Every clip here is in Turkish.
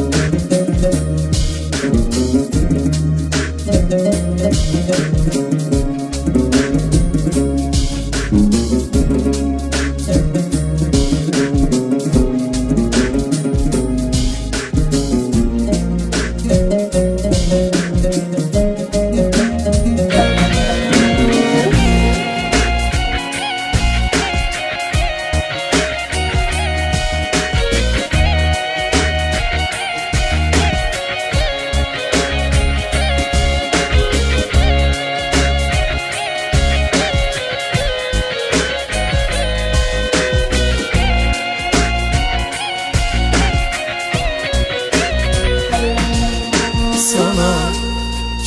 Thank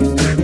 sana